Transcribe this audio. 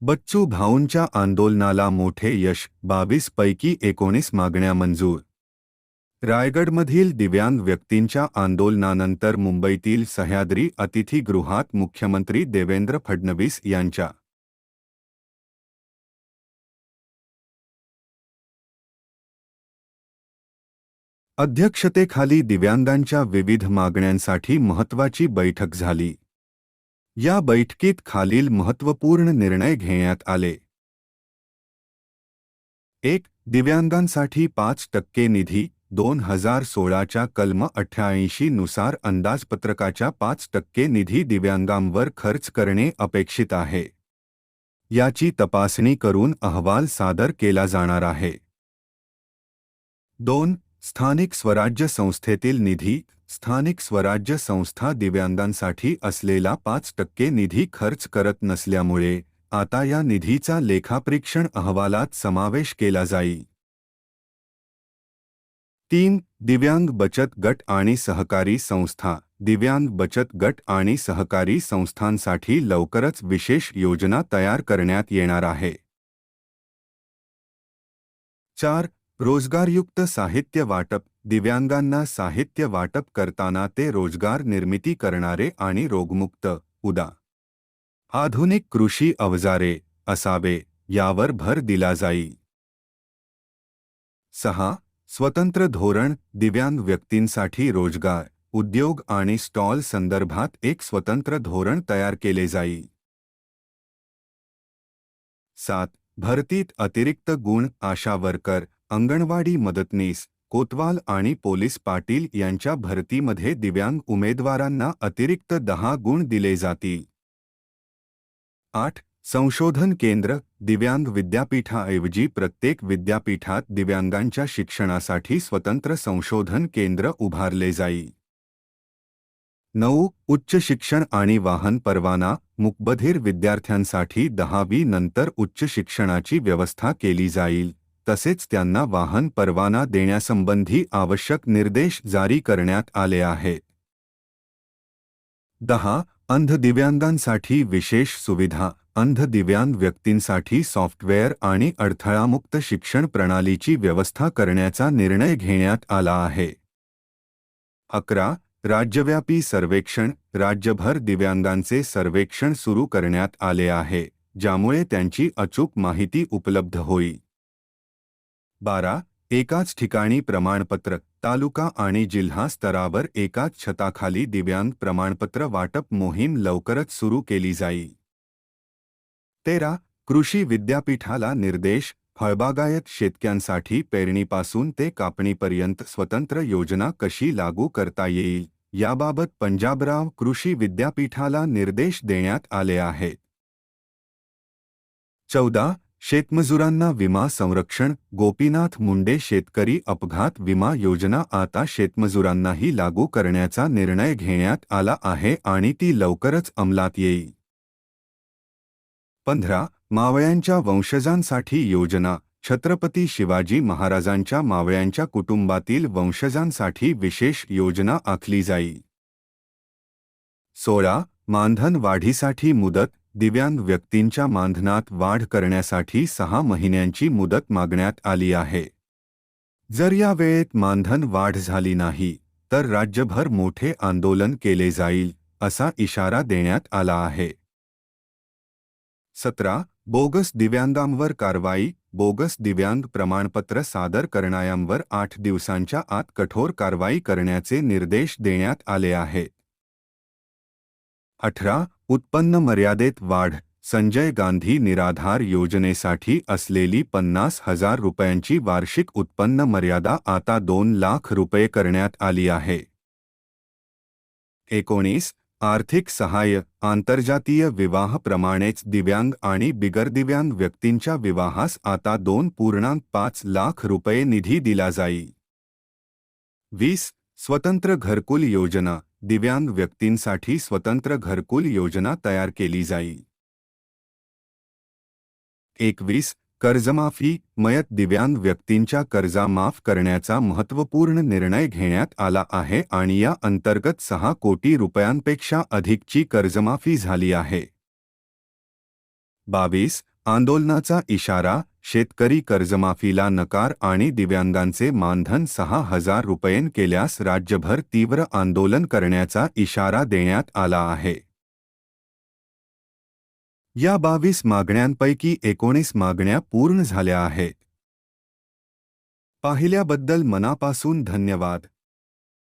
बच्चू भाऊंच्या आंदोलनाला मोठे यश बावीस पैकी एकोणीस मागण्या मंजूर. रायगडमधील दिव्यांग व्यक्तींच्या आंदोलनानंतर मुंबईतील सह्याद्री अतिथीगृहात मुख्यमंत्री देवेंद्र फडणवीस यांच्या अध्यक्षतेखाली दिव्यांगांच्या विविध मागण्यांसाठी महत्त्वाची बैठक झाली. या बैठकीत खालील महत्त्वपूर्ण निर्णय घेण्यात आले. एक दिव्यांगांसाठी पाच टक्के निधी दोन हजार सोळाच्या कलम अठ्ठ्याऐंशी नुसार अंदाजपत्रकाच्या पाच टक्के निधी दिव्यांगांवर खर्च करणे अपेक्षित आहे. याची तपासणी करून अहवाल सादर केला जाणार आहे. दोन स्थानिक स्वराज्य संस्थेतील निधी स्थानिक स्वराज्य संस्था दिव्यांगांसाठी असलेला पाच टक्के निधी खर्च करत नसल्यामुळे आता या निधीचा लेखापरीक्षण अहवालात समावेश केला जाईल. तीन दिव्यांग बचत गट आणि सहकारी संस्था. दिव्यांग बचत गट आणि सहकारी संस्थांसाठी लवकरच विशेष योजना तयार करण्यात येणार आहे. चार रोजगारयुक्त साहित्य वाटप, दिव्यांगांना साहित्य वाटप करताना ते रोज़गार निर्मिती करणारे आणि रोगमुक्त. उदा. आधुनिक कृषी अवजारे, असावे, यावर भर दिला जाईल सहा. स्वतंत्र धोरण, दिव्यांग व्यक्तींसाठी रोज़गार, उद्योग आणि स्टॉल संदर्भात एक स्वतंत्र धोरण तयार केले जाईल सात. भरतीत अतिरिक्त गुण आशा वर्कर अंगणवाडी मदतनीस कोतवाल आणि पोलीस पाटील यांच्या भरतीमध्ये दिव्यांग उमेदवारांना अतिरिक्त दहा गुण दिले जातील. आठ. संशोधन केंद्र दिव्यांग विद्यापीठाऐवजी प्रत्येक विद्यापीठात दिव्यांगांच्या शिक्षणासाठी स्वतंत्र संशोधन केंद्र उभारले जाईल नऊ. उच्च शिक्षण आणि वाहन परवाना मुकबधीर विद्यार्थ्यांसाठी दहावी नंतर उच्च शिक्षणाची व्यवस्था केली जाईल. तसेच त्यांना वाहन परवाना देण्यासंबंधी आवश्यक निर्देश जारी करण्यात आले आहेत दहा अंध दिव्यांगांसाठी विशेष सुविधा. अंध दिव्यांग व्यक्तींसाठी सॉफ्टवेअर आणि अडथळामुक्त शिक्षण प्रणालीची व्यवस्था करण्याचा निर्णय घेण्यात आला आहे. अकरा राज्यव्यापी सर्वेक्षण. राज्यभर दिव्यांगांचे सर्वेक्षण सुरू करण्यात आले आहे ज्यामुळे त्यांची अचूक माहिती उपलब्ध होईल बारा, एकाच ठिकाणी प्रमाणपत्र, तालुका आणि जिल्हा स्तरावर एकाच छताखाली दिव्यांग प्रमाणपत्र वाटप मोहीम लवकरच सुरू केली जाईल. तेरा, कृषी विद्यापीठाला निर्देश, फळबागायत शेतक्यांसाठी पेरणीपासून ते कापणीपर्यंत स्वतंत्र योजना कशी लागू करता येईल, याबाबत पंजाबराव कृषी विद्यापीठाला निर्देश देण्यात आले आहेत. चौदा शेतमजुरांना विमा संरक्षण गोपीनाथ मुंडे शेतकरी अपघात विमा योजना आता शेतमजुरांनाही लागू करण्याचा निर्णय घेण्यात आला आहे आणि ती लवकरच अंमलात येईल. पंधरा मावळ्यांच्या वंशजांसाठी योजना छत्रपती शिवाजी महाराजांच्या मावळ्यांच्या कुटुंबातील वंशजांसाठी विशेष योजना आखली जाईल. सोळा मानधन वाढीसाठी मुदत दिव्यांग व्यक्तींच्या मानधनात वाढ करण्यासाठी सहा महिन्यांची मुदत मागण्यात आली आहे. जर या वेळेत मानधन वाढ झाली नाही तर राज्यभर मोठे आंदोलन केले जाईल असा इशारा देण्यात आला आहे. सतरा बोगस दिव्यांगांवर कारवाई बोगस दिव्यांग प्रमाणपत्र सादर करणाऱ्यांवर आठ दिवसांच्या आत कठोर कारवाई करण्याचे निर्देश देण्यात आले आहेत. अठरा उत्पन्न मर्यादेत वाढ संजय गांधी निराधार योजनेसाठी असलेली पन्नास हजार रुपयांची वार्षिक उत्पन्न मर्यादा आता दोन लाख रुपये करण्यात आली आहे. एकोणीस आर्थिक सहाय्य आंतरजातीय विवाहाप्रमाणेच दिव्यांग आणि बिगरदिव्यांग व्यक्तींच्या विवाहास आता दोन पूर्णांक पाच लाख रुपये निधी दिला जाईल वीस स्वतंत्र घरकुल योजना दिव्यांग व्यक्तींसाठी स्वतंत्र घरकुल योजना तयार केली जाईल. एकवीस कर्जमाफी मयत दिव्यांग व्यक्तींच्या कर्जा माफ करण्याचा महत्त्वपूर्ण निर्णय घेण्यात आला आहे आणि या अंतर्गत सहा कोटी रुपयांपेक्षा अधिकची कर्जमाफी झाली आहे. बावीस आंदोलनाचा इशारा शेतकरी कर्जमाफीला नकार आणि दिव्यांगांचे मानधन सहा हजार रुपयेन केल्यास राज्यभर तीव्र आंदोलन करण्याचा इशारा देण्यात आला आहे. या बावीस मागण्यांपैकी एकोणीस मागण्या पूर्ण झाल्या आहेत. पाहिल्याबद्दल मनापासून धन्यवाद.